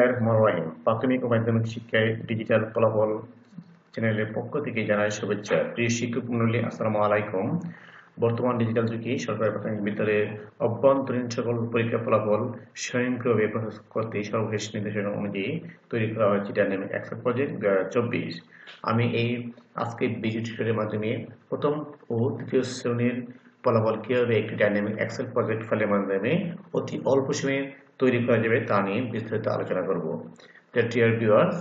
বিসমিল্লাহ রহমান রাহিম। প্রাথমিক ও মাধ্যমিক শিক্ষায় ডিজিটাল ফলাফল চ্যানেলের পক্ষ থেকে জানাই শুভেচ্ছা। প্রিয় শিক্ষক মন্ডলী আসসালামু আলাইকুম। বর্তমান ডিজিটাল যুগে সরকারি প্রাথমিক বিদ্যালয়ের অভ্যন্তরীণ সকল পরীক্ষা ফলাফল স্বয়ংক্রিয়ভাবে প্রসেস করতে সর্বশেষ নির্দেশনা অনুযায়ী তৈরি করা হয়েছে ডাইনামিক এক্সেল প্রজেক্ট চব্বিশ। আমি এই আজকে ভিডিও টিউটোরিয়ালের মাধ্যমে প্রথম ও দ্বিতীয় শ্রেণির ফলাফল কীভাবে একটি ডাইনামিক এক্সেল প্রজেক্ট ফাইলের মাধ্যমে অতি অল্প সময়ে তৈরি করা যাবে তা নিয়ে বিস্তারিত আলোচনা করব। ডিয়ার ভিউয়ার্স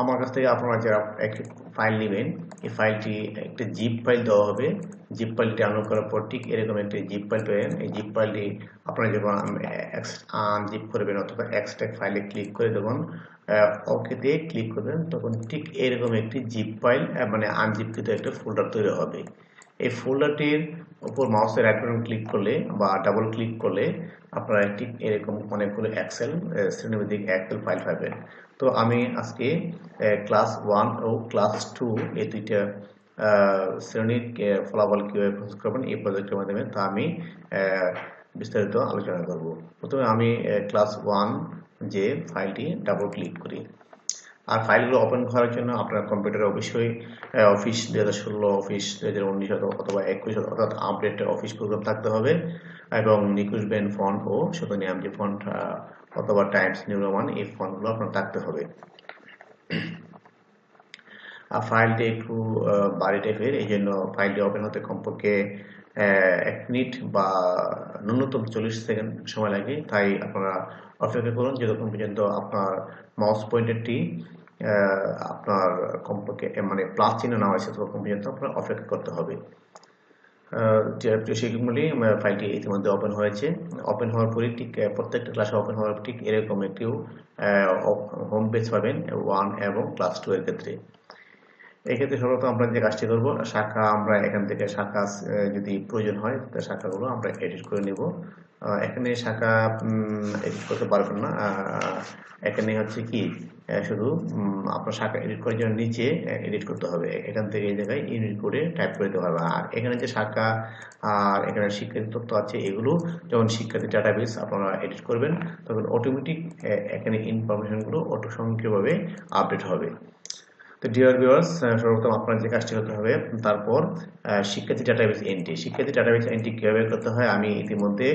আমার কাছ থেকে আপনারা যারা একটি ফাইল নেবেন, এই ফাইলটি একটি জিপ ফাইল দেওয়া হবে। জিপ ফাইলটি ডাউনলোড করার পর ঠিক এরকম একটি জিপ ফাইল পাবেন এই জিপ ফাইলটি আপনারা যখন আনজিপ করবেন অথবা এক্সট্রাক্ট ফাইলে ক্লিক করে যখন ওকেতে ক্লিক করবেন, তখন ঠিক এরকম একটি জিপ ফাইল মানে আনজিপকৃত একটা ফোল্ডার তৈরি হবে। এই ফোল্ডারটির উপর মাউসের বাটন ক্লিক করলে বা ডাবল ক্লিক করলে আপনারা ঠিক এরকম অনেকগুলো এক্সেল শ্রেণীভিত্তিক এক্সেল ফাইল পাবেন। তো আমি আজকে ক্লাস ওয়ান ও ক্লাস টু এই দুইটা শ্রেণির ফলাফল কীভাবে প্রস্তুত করবেন এই প্রজেক্টের মাধ্যমে তা আমি বিস্তারিত আলোচনা করব। প্রথমে আমি ক্লাস ওয়ান যে ফাইলটি ডাবল ক্লিক করি। আর ফাইলগুলো ওপেন করার জন্য আপনার কম্পিউটারে অবশ্যই অফিস দু হাজার ষোলো অফিস দু হাজার উনিশ অথবা একুশ অর্থাৎ আপডেট অফিস প্রোগ্রাম থাকতে হবে। এবং নিকুশ ব্যান্ড ফন্ট ও নিয়ম যে ফন্ট অথবা টাইমস নিউ রোমান এই ফন্টগুলো আপনার থাকতে হবে। আর ফাইলটি একটু বাড়ি টাইপের এই জন্য ফাইলটি ওপেন হতে কমপক্ষে এক মিনিট বা ন্যূনতম চল্লিশ সেকেন্ড সময় লাগে। তাই আপনারা অপেক্ষা করুন যতক্ষণ পর্যন্ত আপনার মাউস পয়েন্টারটি আপনার কমপক্ষে মানে প্লাস চিহ্ন না হয়েছে, ততক্ষণ পর্যন্ত আপনার অপেক্ষা করতে হবে। সেগুলি ফাইলটি ইতিমধ্যে ওপেন হয়েছে। ওপেন হওয়ার পরে ঠিক প্রত্যেকটা ক্লাসে ওপেন হওয়ার ঠিক এরকম একটি হোম পেজ পাবেন ওয়ান এবং ক্লাস টু এর ক্ষেত্রে। এক্ষেত্রে সর্বপ্রথম আমরা যে কাজটি করব, শাখা আমরা এখান থেকে শাখা যদি প্রয়োজন হয় শাখাগুলো আমরা এডিট করে নেব। এখানে শাখা এডিট করতে পারবেন না। এখানে হচ্ছে কি শুধু আপনার শাখা এডিট করার জন্য নিচে এডিট করতে হবে। এখান থেকে এই জায়গায় ইউনিট করে টাইপ করে দিতে হবে। আর এখানে যে শাখা, আর এখানে শিক্ষার্থী তথ্য আছে, এগুলো যখন শিক্ষার্থী ডাটাবেস আপনারা এডিট করবেন, তখন অটোমেটিক এখানে ইনফরমেশনগুলো অটো সক্রিয়ভাবে আপডেট হবে। তো ডিয়ার ভিউয়ার্স সর্বপ্রথম আপনার যে কাজটি করতে হবে, তারপর শিক্ষার্থী ডাটাবেস এন্ট্রি শিক্ষার্থী ডাটাবেস এন্ট্রি কীভাবে করতে হয়? আমি ইতিমধ্যে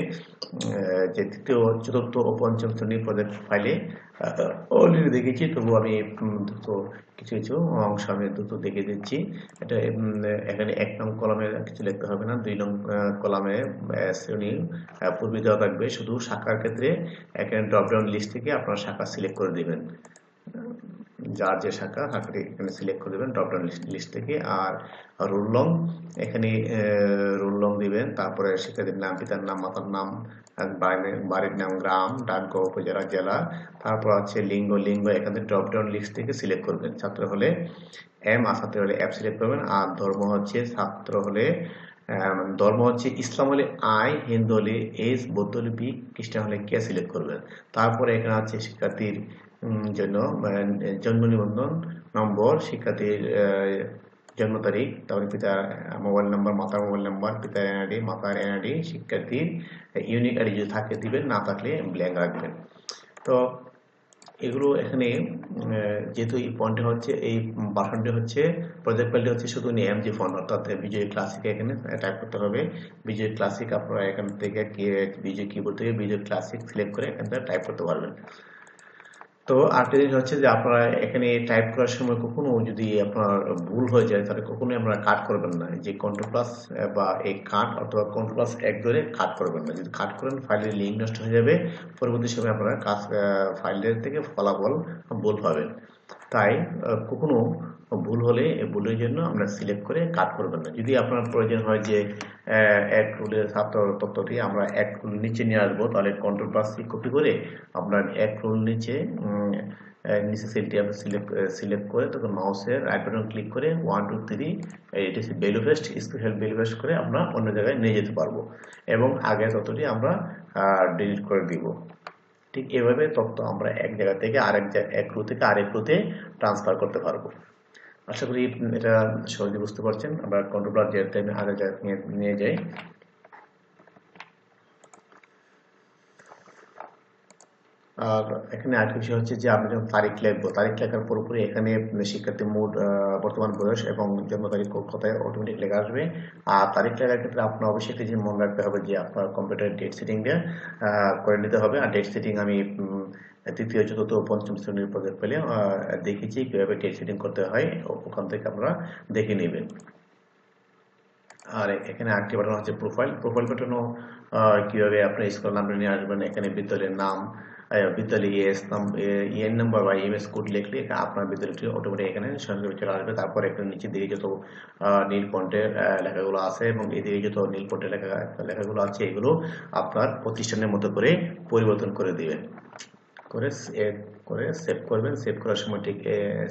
যে তৃতীয়, চতুর্থ ও পঞ্চম শ্রেণির প্রজেক্ট ফাইলে অলরেডি দেখেছি তবু আমি দ্রুত কিছু কিছু অংশ আমি দ্রুত দেখে দিচ্ছি। এটা এখানে এক নং কলামে কিছু লিখতে হবে না, দুই নং কলামে শ্রেণি পূর্বে দেওয়া থাকবে। শুধু শাখার ক্ষেত্রে এখানে ড্রপডাউন লিস্ট থেকে আপনার শাখা সিলেক্ট করে দেবেন। যার যে শাখা, শাখাটি এখানে সিলেক্ট করে দেবেন ড্রপডাউন লিস্ট থেকে। আর রোল লং, এখানে রোল লং দিবেন। তারপরে শিক্ষার্থীর নাম, পিতার নাম, মাতার নাম বাড়ির নাম গ্রাম, ডাকঘর, উপজেলা, জেলা। তারপর আছে লিঙ্গ লিঙ্গ এখানে ড্রপডাউন লিস্ট থেকে সিলেক্ট করবেন ছাত্র হলে এম আর ছাত্র হলে অ্যাপ সিলেক্ট করবেন। আর ধর্ম হচ্ছে ছাত্র হলে ধর্ম হচ্ছে ইসলাম হলে আই, হিন্দু হলে এস, বৌদ্ধ হলে বি, খ্রিস্টান হলে কে সিলেক্ট করবেন। তারপরে এখানে আছে শিক্ষার্থীর জন্য জন্ম নিবন্ধন নম্বর, শিক্ষার্থীর জন্ম তারিখ, তারপরে পিতার মোবাইল নাম্বার, মাতার মোবাইল নাম্বার, পিতার এনআইডি, মাতার এনআইডি, শিক্ষার্থীর ইউনিক আইডি যদি থাকে দিবেন, না থাকলে ব্ল্যাঙ্ক রাখবেন। তো এগুলো এখানে যেহেতু এই ফন্টে হচ্ছে, এই বাসনটি হচ্ছে প্রজেক্ট ফাইলটি হচ্ছে শুধু এম জি ফন্ট অর্থাৎ বিজয় ক্লাসিক এখানে টাইপ করতে হবে। বিজয় ক্লাসিক আপনারা এখান থেকে বিজয় কিবোর্ড থেকে বিজয় ক্লাসিক সিলেক্ট করে এখান থেকে টাইপ করতে পারবেন। তো আরেকটা জিনিস হচ্ছে যে আপনারা এখানে টাইপ করার সময় কখনো যদি আপনার ভুল হয়ে যায়, তাহলে কখনোই আপনারা কাট করবেন না। যে কন্ট্রোল প্লাস বা এই কাট অথবা কন্ট্রোল প্লাস এক ধরে কাট করবেন না। যদি কাট করেন ফাইলের লিঙ্ক নষ্ট হয়ে যাবে। পরবর্তী সময় আপনারা কাজ ফাইলের থেকে ফলাফল ভুল পাবেন। তাই কখনো ভুল হলে ভুলের জন্য আমরা সিলেক্ট করে কাট করবেন না। যদি আপনার প্রয়োজন হয় যে এক রুলের ছাত্র তথ্যটি আমরা এক রুল নিচে নিয়ে আসব, তাহলে কন্ট্রোল প্লাস কপি করে আপনার এক রুল নিচে নিচে সেলটি আমরা সিলেক্ট সিলেক্ট করে তখন মাউসের রাইট বাটন ক্লিক করে ওয়ান টু থ্রি এটি value paste special value paste করে আমরা অন্য জায়গায় নিয়ে যেতে পারব। এবং আগে তথ্যটি আমরা ডিলিট করে দিব। ঠিক এভাবে তথ্য আমরা এক জায়গা থেকে আরেক এক রু থেকে আরেক রুতে ট্রান্সফার করতে পারব। আশা করি এটা সহজে বুঝতে পারছেন। আমরা কন্ট্রোলার যে টাইমে আগে নিয়ে যাই। আর এখানে আরেকটা বিষয় হচ্ছে যে আমরা যখন তারিখ লিখব তারিখ লেখার পুরোপুরি এখানে শিক্ষার্থী মোট বর্তমান বয়স এবং জন্ম তারিখ কোথায় অটোমেটিক লেখা আসবে। আর তারিখ লেখার ক্ষেত্রে আপনার অবশ্যই একটা জিনিস মনে রাখতে হবে যে আপনার কম্পিউটার ডেট সেটিং দিয়ে করে নিতে হবে। আর ডেট সেটিং আমি তৃতীয়, চতুর্থ, পঞ্চম শ্রেণির পদে পেলে দেখেছি কীভাবে ডেট সেটিং করতে হয়, ওখান থেকে আপনারা দেখে নেবেন। আর এখানে আরেকটি বাটন হচ্ছে প্রোফাইল প্রোফাইল বাটনও কীভাবে আপনি স্কুল নামটা নিয়ে আসবেন, এখানে বিদ্যালয়ের নাম বিদ্যালয় ইএস ইএন নাম্বার বা ইএমএস কোড লিখলে আপনার বিদ্যালয়টি অটোমেটিক এখানে সঙ্গে চলে আসবে তারপর এখানে নিচে দিকে যত নীল ফন্টের লেখাগুলো আছে এবং এদিকে যত নীল ফন্টের লেখা লেখাগুলো আছে এগুলো আপনার প্রতিষ্ঠানের মতো করে পরিবর্তন করে দিবেন করে সেভ করে সেভ করবেন সেভ করার সময় ঠিক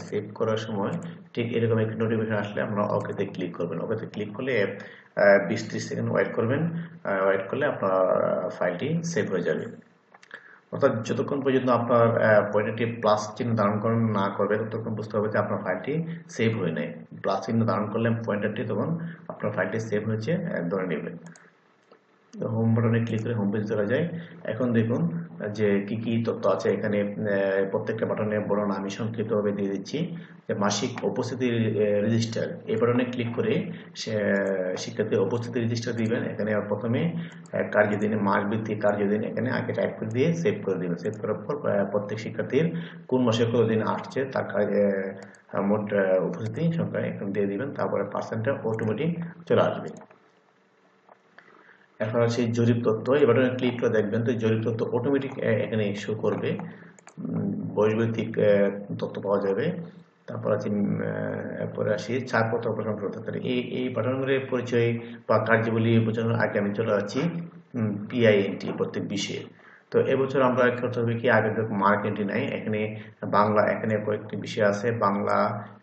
সেভ করার সময় ঠিক এরকম একটি নোটিফিকেশন আসলে আপনারা ওকেতে ক্লিক করবেন ওকেতে ক্লিক করলে বিশ ত্রিশ সেকেন্ড ওয়েট করবেন ওয়েট করলে আপনার ফাইলটি সেভ হয়ে যাবে অর্থাৎ যতক্ষণ পর্যন্ত আপনার পয়েন্টটি প্লাস চিহ্ন ধারণ করেন না করবে, ততক্ষণ বুঝতে হবে যে আপনার ফাইলটি সেভ হয়ে নেয় প্লাস চিহ্ন ধারণ করলে পয়েন্টারটি তখন আপনার ফাইলটি সেভ হয়েছে ধরে নেবে। হোম বাটনে ক্লিক করে হোম পেজ ধরা যায়। এখন দেখুন যে কি কি তথ্য আছে এখানে প্রত্যেকটা বাটনে বর্ণনা আমি সংক্ষিপ্তভাবে দিয়ে দিচ্ছি। যে মাসিক উপস্থিতি রেজিস্টার এই বাটনে ক্লিক করে শিক্ষার্থীর উপস্থিতি রেজিস্টার দিবেন। এখানে প্রথমে কার্যদিনে মাস ভিত্তিক কার্যদিন এখানে আগে টাইপ করে দিয়ে সেভ করে দিবেন। সেভ করার পর প্রত্যেক শিক্ষার্থীর কোন মাসে কতদিন আসছে, তার মোট উপস্থিতি সংখ্যা এখানে দিয়ে দিবেন। তারপরে পার্সেন্টটা অটোমেটিক চলে আসবে। এখন আছে জরিপ তত্ত্ব বাটনে ক্লিক করে দেখবেন তো জরিপ তত্ত্ব অটোমেটিক এখানে শো করবে। বয়সভিত্তিক তথ্য পাওয়া যাবে। তারপর আছে এরপরে আসি ছাড়পত্র প্রশংসা করতে এই এই পাঠানগুলির পরিচয় বা কার্যাবলী বোঝানোর আগে আমি চলে যাচ্ছি পিআইএনটি প্রত্যেক বিষয়ে। তো এবছর আমরা করতে হবে কি আগে মার্ক এন্ট্রি নাই, এখানে বাংলা, এখানে কয়েকটি বিষয় আছে। বাংলা,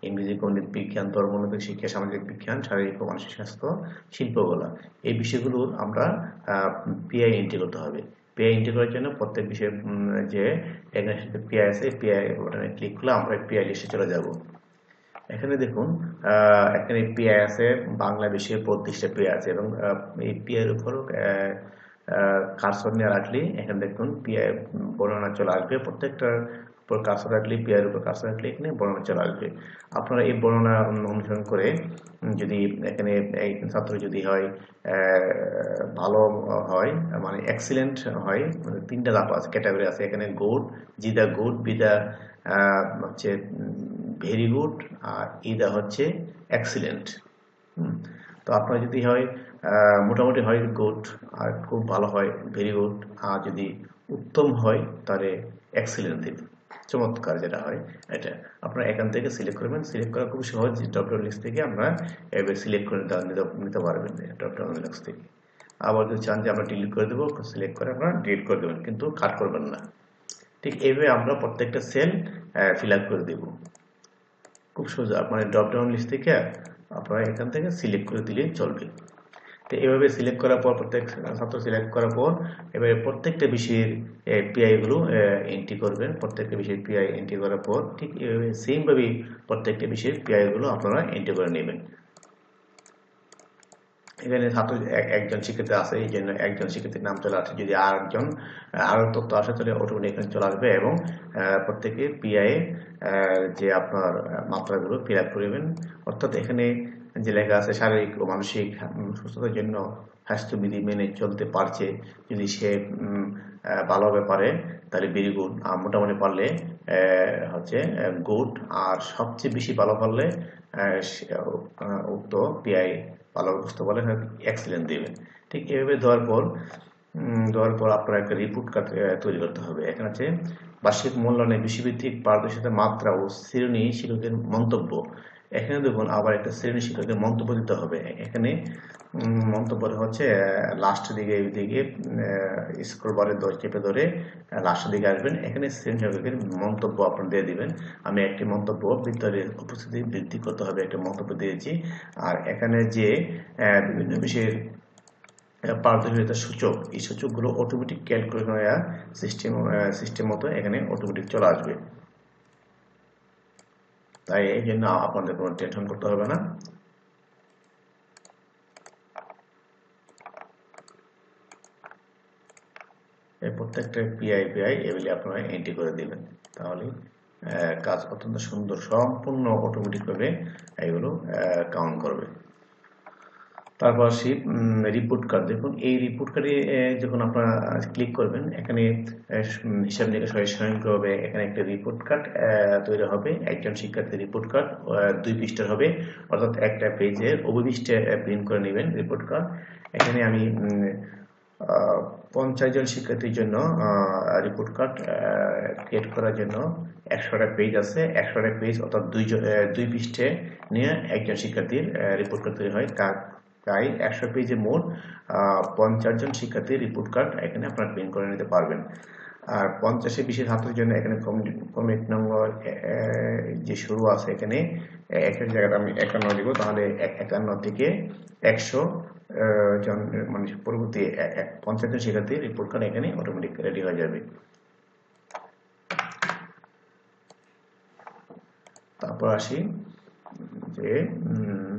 ইংরেজি, গণিত বিজ্ঞান ধর্মনৈতিক শিক্ষা, সামাজিক বিজ্ঞান, শারীরিক ও মানসিক স্বাস্থ্য, শিল্পকলা। এই বিষয়গুলো আমরা পিআই এন্ট্রি করতে হবে। পিআই এন্ট্রি করার জন্য প্রত্যেক বিষয়ে যে এখানে সাথে পিআই আছে পিআই বাটনে ক্লিক করলে আমরা পিআই লিস্টে চলে যাব। এখানে দেখুন এখানে পিআই আছে, বাংলা বিষয়ে বত্রিশটা পিআই আছে এবং এই পিআইয়ের উপর কারসর নিয়ে রাখলে এখানে দেখুন পিআই বর্ণনা চলে আসবে। প্রত্যেকটার উপর কারসর রাখলে পিআইয়ের উপর কারসর রাখলে এখানে বর্ণনা চলে আসবে। আপনারা এই বর্ণনা অনুসরণ করে যদি এখানে ছাত্র যদি হয় ভালো হয় মানে এক্সিলেন্ট হয় মানে তিনটা ধাপ আছে ক্যাটাগরি আছে। এখানে গুড জিদা গুড বিদা হচ্ছে ভেরি গুড আর ই ইদা হচ্ছে এক্সিলেন্ট তো আপনার যদি হয় মোটামুটি হয় গুড আর খুব ভালো হয় ভেরি গুড আর যদি উত্তম হয়, তাহলে এক্সিলেন্ট দিন চমৎকার যেটা হয়, এটা। আপনারা এখান থেকে সিলেক্ট করবেন। সিলেক্ট করা খুব সহজ। ডক্টর লিস্ট থেকে আমরা এবার সিলেক্ট করে নিতে পারবেন ডক্টর লিস্ট থেকে। আবার যদি চান যে আমরা ডিলিট করে দেবো সিলেক্ট করে আপনারা ডিলিট করে দেবেন, কিন্তু কাট করবেন না। ঠিক এইভাবে আমরা প্রত্যেকটা সেল ফিল আপ করে দেব। খুব সহজ। আপনার ড্রপডাউন লিস্ট থেকে আপনারা এখান থেকে সিলেক্ট করে দিলে চলবে। তো এভাবে সিলেক্ট করার পর প্রত্যেক ছাত্র সিলেক্ট করার পর এবারে প্রত্যেকটা বিষয়ের পিআইগুলো এন্ট্রি করবেন। প্রত্যেকটা বিষয়ের পিআই এন্ট্রি করার পর ঠিক এভাবে সেমভাবেই প্রত্যেকটা বিষয়ের পিআইগুলো আপনারা এন্ট্রি করে নেবেন। এখানে ছাত্র একজন শিক্ষার্থী আছে, এই জন্য একজন শিক্ষার্থীর নাম চলে আসে। যদি আর একজন আরও তথ্য আসে, তাহলে অটোমেটিক এখানে চলে আসবে এবং প্রত্যেকের পিআই যে আপনার মাত্রাগুলো ফিল আপ করবেন অর্থাৎ এখানে যে লেখা আছে, শারীরিক ও মানসিক সুস্থতার জন্য স্বাস্থ্যবিধি মেনে চলতে পারছে। যদি সে ভালোভাবে পারে তাহলে ভেরি গুড আর মোটামুটি পারলে হচ্ছে গুড আর সবচেয়ে বেশি ভালো পারলে উক্ত পিআই ভালো বুঝতে পারলে এক্সিলেন্ট দেবেন ঠিক এভাবে দেওয়ার পর দেওয়ার পর আপনার একটা রিপোর্ট তৈরি করতে হবে। এখানে আছে, বার্ষিক মূল্যায়নে বিষয়ভিত্তিক পারদর্শিতার মাত্রা ও শ্রেণি শিক্ষকের মন্তব্য। এখানে দেখুন আবার একটা শ্রেণি শিক্ষকের মন্তব্য দিতে হবে। এখানে মন্তব্য হচ্ছে লাস্ট দিকে দিকে স্ক্রল বারে দশ চেপে ধরে লাস্টের দিকে আসবেন। এখানে শ্রেণি শিক্ষকের মন্তব্য আপনার দিয়ে দিবেন। আমি একটি মন্তব্য বিদ্যালয়ের উপস্থিতি বৃদ্ধি করতে হবে, একটা মন্তব্য দিয়েছি। আর এখানে যে বিভিন্ন বিষয়ের পারদর্শিতার সূচক, এই সূচকগুলো অটোমেটিক ক্যালকুলেট সিস্টেম সিস্টেম মতো এখানে অটোমেটিক চলে আসবে। তাই এই জন্য আপনাদের কোনো টেনশন করতে হবে না। প্রত্যেকটা পিআই পিআই এগুলি আপনারা এন্ট্রি করে দিবেন। তাহলে কাজ অত্যন্ত সুন্দর, সম্পূর্ণ অটোমেটিকভাবে এগুলো কাউন্ট করবে। তারপর আসি রিপোর্ট কার্ড দেখুন, এই রিপোর্ট কার্ডে যখন আপনারা ক্লিক করবেন, এখানে হিসাব নিকাশ স্বয়ংক্রিয়ভাবে এখানে একটা রিপোর্ট কার্ড তৈরি হবে। একজন শিক্ষার্থীর রিপোর্ট কার্ড দুই পৃষ্ঠার হবে। অর্থাৎ একটা পেজের অভিপৃষ্টে প্রিন্ট করে নেবেন রিপোর্ট কার্ড এখানে আমি পঞ্চাশ জন শিক্ষার্থীর জন্য রিপোর্ট কার্ড ক্রিয়েট করার জন্য একশোটা পেজ আছে। একশোটা পেজ অর্থাৎ দুই দুই পৃষ্ঠে নিয়ে একজন শিক্ষার্থীর রিপোর্ট কার্ড তৈরি হয়। তা তাই একশো পেজে মোট পঞ্চাশ জন শিক্ষার্থীর রিপোর্ট কার্ড এখানে আপনারা প্রিন্ট করে নিতে পারবেন। আর পঞ্চাশে বেশি ছাত্রের জন্য এখানে কমিট নম্বর যে শুরু আছে এখানে এক এক জায়গাটা আমি একান্ন দিব তাহলে এক- একান্ন থেকে একশো জন মানে পরবর্তী পঞ্চাশ জন শিক্ষার্থীর রিপোর্ট কার্ড এখানে অটোমেটিক রেডি হয়ে যাবে। তারপর আসি যে উম,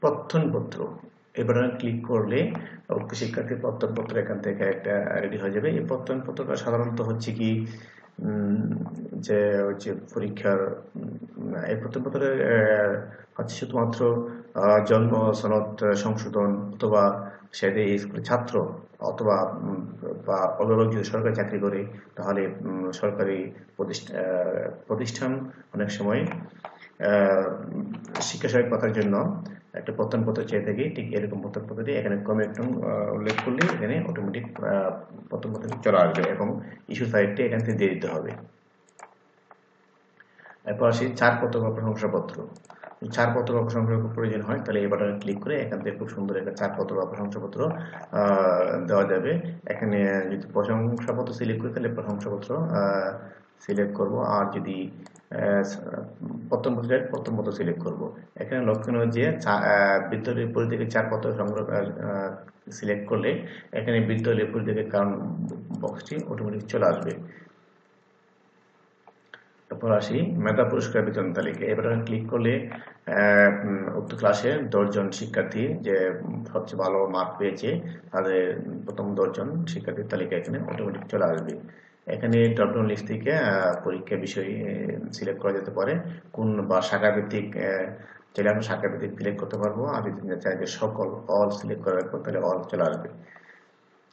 প্রত্যয়নপত্র। এবার ক্লিক করলে শিক্ষার্থীর প্রত্যয়নপত্র এখান থেকে একটা রেডি হয়ে যাবে। এই প্রত্যয়নপত্রটা সাধারণত হচ্ছে কি যে হচ্ছে পরীক্ষার এই প্রত্যয়নপত্রে আহ, হচ্ছে শুধুমাত্র জন্ম সনদ সংশোধন অথবা এই স্কুলের ছাত্র অথবা বা অভিভাবক যদি সরকারি চাকরি করে তাহলে সরকারি প্রতিষ্ঠা- প্রতিষ্ঠান অনেক সময় শিক্ষা সহায়ক পাতার জন্য একটা প্রত্যয়নপত্র চেয়ে থাকি ঠিক এরকম প্রত্যয়নপত্রটি এখানে কমেন্ট উল্লেখ করলে এখানে অটোমেটিক প্রত্যয়নপত্রটি চলে আসবে এবং ইস্যু সাইটটি এখান থেকে দিয়ে দিতে হবে। এরপর আসি চার পত্র বা প্রশংসাপত্র চার পত্র বা প্রশংসাপত্র প্রয়োজন হয়, তাহলে এই বাটনে ক্লিক করে এখান থেকে খুব সুন্দর একটা চার পত্র বা প্রশংসাপত্র দেওয়া যাবে। এখানে যদি প্রশংসাপত্র সিলেক্ট করি, তাহলে প্রশংসাপত্র সিলেক্ট করব। আর যদি প্রথম পত্র প্রথম পত্র সিলেক্ট করব। এখানে লক্ষণীয় যে বিদ্যালয়ের পরিধিকে চার পত্র সংগ্রহ সিলেক্ট করলে এখানে বিদ্যালয়ের পরিধিকে কারণ বক্সটি অটোমেটিক চলে আসবে। তারপর আসি মেধা পুরস্কার বিতরণ তালিকা। এবার ক্লিক করলে উক্ত ক্লাসে দশজন শিক্ষার্থী যে সবচেয়ে ভালো মার্ক পেয়েছে, তাদের প্রথম দশজন শিক্ষার্থীর তালিকা এখানে অটোমেটিক চলে আসবে। এখানে ড্রপডাউন লিস্ট থেকে পরীক্ষা বিষয় সিলেক্ট করা যেতে পারে। কোন বা শাখা ভিত্তিক আহ, চাইলে আমরা শাখা ভিত্তিক সিলেক্ট করতে পারব। আর যদি চাই যে সকল অল সিলেক্ট করার পর তাহলে অল চলে আসবে।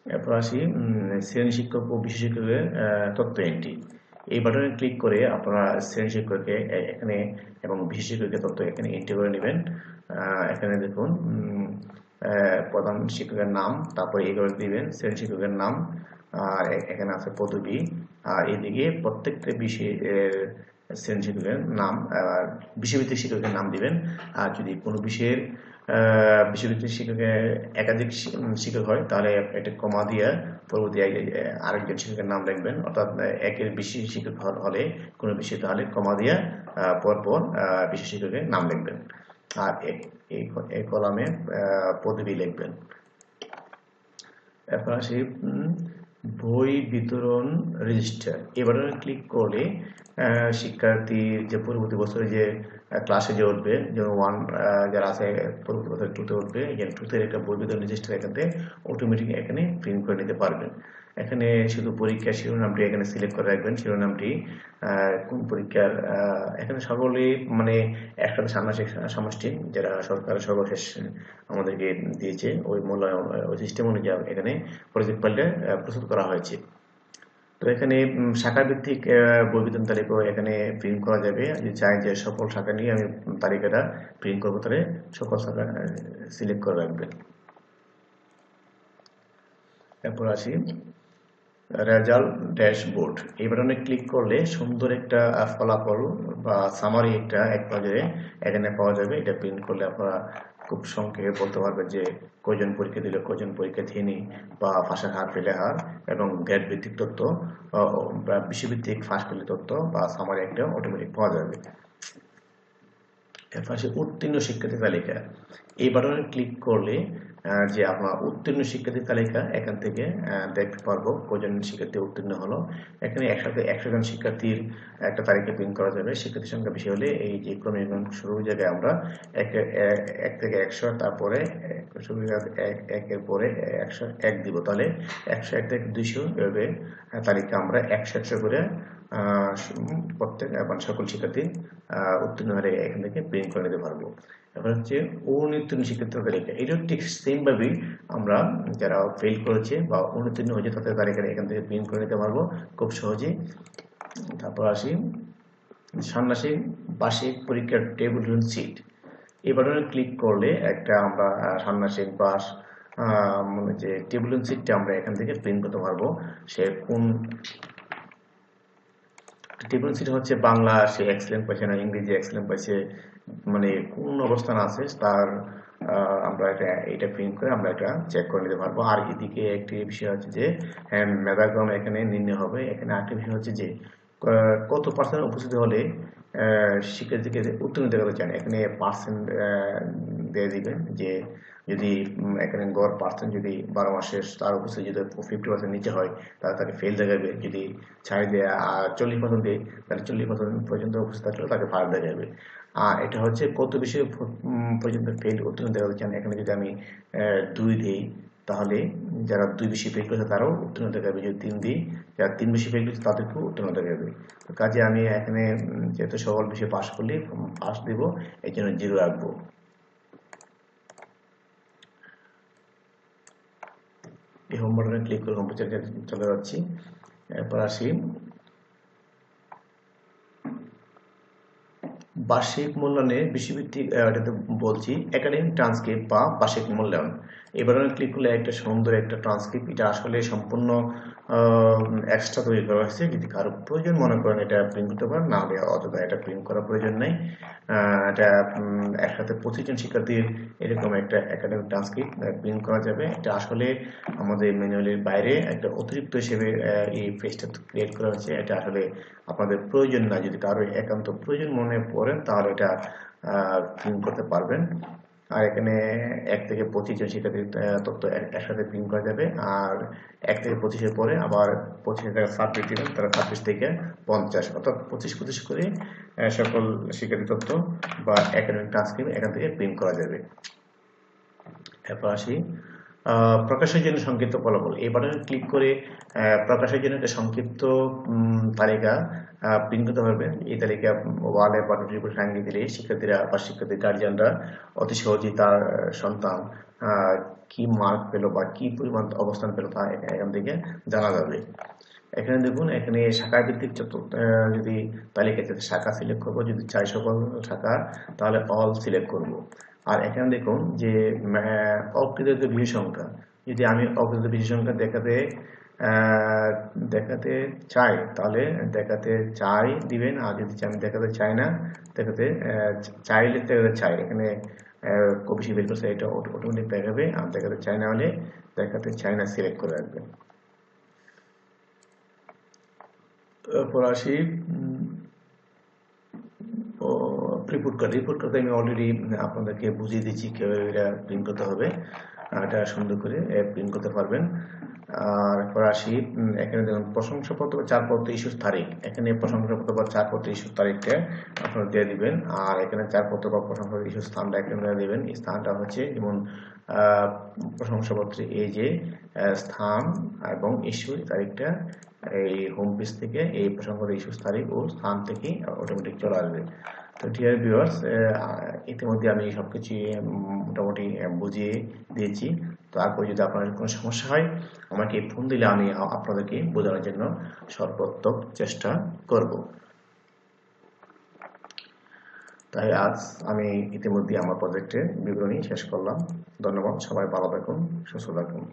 এরপর আসি শ্রেণি শিক্ষক ও বিশেষ শিক্ষকের তথ্য এন্ট্রি এই বাটনে ক্লিক করে আপনারা শ্রেণি শিক্ষককে এখানে এবং বিশেষ শিক্ষকের তথ্য এখানে এন্ট্রি করে নেবেন। এখানে দেখুন প্রধান শিক্ষকের নাম, তারপরে এইভাবে দিবেন, শ্রেণি শিক্ষকের নাম, আর এখানে আছে পদবি, আর এদিকে প্রত্যেকটা বিষয়ের শ্রেণি শিক্ষকের নাম, আর বিষয়ভিত্তিক শিক্ষকের নাম দিবেন। আর যদি কোনো বিষয়ের বিষয়ভিত্তিক শিক্ষকের একাধিক শিক্ষক হয়, তাহলে একটা কমা দিয়ে পরবর্তী আরেকজন শিক্ষকের নাম লিখবেন অর্থাৎ একের বেশি শিক্ষক হল- কোনো বিষয় তাহলে কমা দিয়ে পরপর বিশেষ শিক্ষকের নাম লিখবেন আর এই এই কলামে পদবি লিখবেন। এখন আসি বই বিতরণ রেজিস্টার এবারে ক্লিক করলে শিক্ষার্থীর যে পরবর্তী বছরে যে ক্লাসে যে উঠবে, যেমন ওয়ান যারা আছে, পরবর্তী বছর টুতে উঠবে, এখানে টুতে একটা বই বিতরণ রেজিস্টার এখান থেকে অটোমেটিক এখানে প্রিন্ট করে নিতে পারবেন। এখানে শুধু পরীক্ষার শিরোনামটি এখানে সিলেক্ট করে রাখবেন। শিরোনামটি কোন পরীক্ষার এখানে সকলেই মানে একসাথে ষান্মাসিক সমষ্টি যারা সরকার সর্বশেষ আমাদেরকে দিয়েছে। ওই মূল্যায়ন, ওই সিস্টেম অনুযায়ী এখানে প্রজেক্ট ফাইলটা প্রস্তুত করা হয়েছে। তো এখানে শাখা ভিত্তিক বই বিতরণ তালিকা এখানে প্রিন্ট করা যাবে। যদি চাই যে সকল শাখা নিয়ে আমি তালিকাটা প্রিন্ট করব, তাহলে সকল শাখা সিলেক্ট করে রাখবেন। তারপর আসি। রেজাল্ট ড্যাশবোর্ড এই বাটনে ক্লিক করলে সুন্দর একটা ফলাফল বা সামারি একটা এক নজরে এখানে পাওয়া যাবে। এটা প্রিন্ট করলে আপনারা খুব সংক্ষেপে বলতে পারবেন যে কয়জন পরীক্ষা দিল, কয়জন পরীক্ষা দিয়নি বা ফাঁসের হার ফেলে হার এবং গ্রেড ভিত্তিক তথ্য বা বিশ্বভিত্তিক ফাঁস ফেলে তথ্য বা সামারি একটা অটোমেটিক পাওয়া যাবে। এরপর আসে উত্তীর্ণ শিক্ষার্থী তালিকা। এই বাটনে ক্লিক করলে যে আমরা উত্তীর্ণ শিক্ষার্থী তালিকা এখান থেকে দেখতে পারব, কজন শিক্ষার্থী উত্তীর্ণ হলো। এখানে একসাথে একশো জন শিক্ষার্থীর একটা তালিকা প্রিন্ট করা যাবে। শিক্ষার্থীর সংখ্যা বেশি হলে এই যে ক্রমিক শুরুর জায়গায় আমরা। এক এক থেকে একশো, তারপরে একের পরে একশো এক দিব। তাহলে একশো এক থেকে দুইশো এভাবে তালিকা আমরা একশো একশো করে প্রত্যেক মানে সকল শিক্ষার্থী উত্তীর্ণ হলে এখান থেকে প্রিন্ট করে নিতে পারব। এবার হচ্ছে অনুত্তীর্ণ শিক্ষার্থীর তালিকা এটা। ঠিক সেম ভাবেই আমরা যারা ফেল করেছে বা অনুত্তীর্ণ হয়েছে, তাদের তালিকা এখান থেকে প্রিন্ট করে নিতে পারব খুব সহজেই। তারপর আসি ষান্মাসিক বার্ষিক পরীক্ষার টেবিল সিট এই বাটনে ক্লিক করলে একটা আমরা ষান্মাসিক বাস মানে যে টেবিল সিটটা আমরা এখান থেকে প্রিন্ট করতে পারব, সে কোন টেবিল সিট হচ্ছে বাংলা, সে এক্সেলেন্ট পাইছে না ইংরেজি এক্সেলেন্ট পাইছে মানে কোন অবস্থান আছে, তার আমরা এটা এটা প্রিন্ট করে আমরা এটা চেক করে নিতে পারব। আর এদিকে একটি বিষয় হচ্ছে যে হ্যাঁ মেধাক্রম এখানে নির্ণয় হবে, এখানে আরেকটি বিষয় হচ্ছে যে কত পার্সেন্ট উপস্থিত হলে শিক্ষার্থীকে উত্তীর্ণ দেখাতে চান? এখানে পার্সেন্ট দিয়ে দিবেন যে যদি এখানে গড় পার্সেন্ট যদি বারো মাসের তার উপস্থিত যদি ফিফটি পার্সেন্ট নিচে হয়, তাহলে তাকে ফেল দেখাবে যদি ছাড় দেয় চল্লিশ পার্সেন্ট দেয় তাহলে চল্লিশ পার্সেন্ট পর্যন্ত উপস্থিত থাকলে তাকে ফার দেখাবে আর এটা হচ্ছে কত বিষয় পর্যন্ত ফেল উত্তীর্ণ দেখাতে চান এখানে যদি আমি দুই দিই, তাহলে যারা দুই বেশি ফেল করেছে তারাও উত্তীর্ণ দেখাবে যদি তিন দিই, যারা তিন বেশি ফেল করেছে তাদেরকেও উত্তীর্ণ দেখাবে তো কাজে আমি এখানে যেহেতু সকল বিষয়ে পাস করলে পাস দিব এই জন্য জিরো রাখব। এই হোম বাটনে ক্লিক করে হোম পেজে চলে যাচ্ছি। এরপর আসি। বার্ষিক মূল্যায়নে বিষয়ভিত্তিক এটাতে বলছি একাডেমিক ট্রান্সক্রিপ্ট বা বার্ষিক মূল্যায়ন। এবার ক্লিক করলে একটা সুন্দর একটা ট্রান্সক্রিপ্ট এটা আসলে সম্পূর্ণ এক্সট্রা তৈরি করা হয়েছে। যদি কারও প্রয়োজন মনে করেন এটা প্রিন্ট করতে পারেন, না হলে অযথা প্রিন্ট করার প্রয়োজন নেই। এটা একসাথে পঁচিশ জন শিক্ষার্থীর এরকম একটা একাডেমিক ট্রান্সক্রিপ্ট প্রিন্ট করা যাবে। এটা আসলে আমাদের ম্যানুয়ালের বাইরে একটা অতিরিক্ত হিসেবে এই পেজটা ক্রিয়েট করা হয়েছে এটা আসলে আপনাদের প্রয়োজন না। যদি কারও একান্ত প্রয়োজন মনে পড়েন, তাহলে এটা প্রিন্ট করতে পারবেন। আর এখানে এক থেকে পঁচিশ জন শিক্ষার্থীর তথ্য একসাথে প্রিন্ট করা যাবে। আর এক থেকে পঁচিশের পরে আবার পঁচিশে টাকা সাবজেক্ট দিবেন তারা ছাব্বিশ থেকে পঞ্চাশ। অর্থাৎ পঁচিশ পঁচিশ করে সকল শিক্ষার্থী তত্ত্ব বা একাডেমিক ট্রান্সক্রিপ্ট এখান থেকে প্রিন্ট করা যাবে। এরপর আসি প্রকাশের জন্য সংক্ষিপ্ত ফলাফল। এই বাটনে ক্লিক করে প্রকাশের জন্য একটা সংক্ষিপ্ত তালিকা প্রিন্ট করতে পারবেন এই তালিকা ওয়ালে বাটনটির উপর টাঙিয়ে দিলে শিক্ষার্থীরা বা শিক্ষার্থীর গার্জিয়ানরা অতি সহজেই তার সন্তান কি মার্ক পেল বা কি পরিমাণ অবস্থান পেল তা এখান থেকে জানা যাবে। এখানে দেখুন, এখানে শাখা ভিত্তিক যদি তালিকা শাখা সিলেক্ট করব, যদি চাই সকল শাখা, তাহলে অল সিলেক্ট করব। আর এখানে দেখুন যে অকৃত বিশেষ সংখ্যা যদি আমি অকৃত বিশেষ সংখ্যা দেখাতে দেখাতে চাই, তাহলে দেখাতে চাই দিবেন। আর যদি আমি দেখাতে চাই না, দেখাতে চাইলে দেখাতে চাই। এখানে কপি বের করছে এটা অটোমেটিক দেখাবে। আর দেখাতে চাই না হলে দেখাতে চাই না, সিলেক্ট করে রাখবেন। এরপর আসি রিপোর্ট কার্ড রিপোর্ট কার্ড আমি অলরেডি আপনাদেরকে বুঝিয়ে দিচ্ছি কীভাবে এটা প্রিন্ট করতে হবে। এটা সুন্দর করে প্রিন্ট করতে পারবেন। আর এরপর আসি এখানে দেখুন, প্রশংসাপত্র চার চারপত্র ইস্যুর তারিখ। এখানে প্রশংসাপত্র বা চারপত্র ইস্যুর তারিখটা আপনারা দিয়ে দিবেন। আর এখানে চারপত্র বা প্রশংসাপত্র ইস্যুর স্থানটা এখানে দেবেন। স্থানটা হচ্ছে, যেমন প্রশংসাপত্রে এই যে স্থান এবং ইস্যু তারিখটা, এই হোম পেজ থেকে এই প্রসঙ্গের ইস্যুস তারিখ ও স্থান থেকে অটোমেটিক চলে আসবে। তো ডিয়ার ভিউয়ার্স ইতিমধ্যে আমি সবকিছু মোটামুটি বুঝিয়ে দিয়েছি। তো তারপর যদি আপনাদের কোনো সমস্যা হয়, আমাকে ফোন দিলে আমি আপনাদেরকে বোঝানোর জন্য সর্বোত্তম চেষ্টা করব। তাই আজ আমি ইতিমধ্যে আমার প্রজেক্টের বিবরণী শেষ করলাম। ধন্যবাদ, সবাই ভালো থাকুন, সুস্থ থাকুন।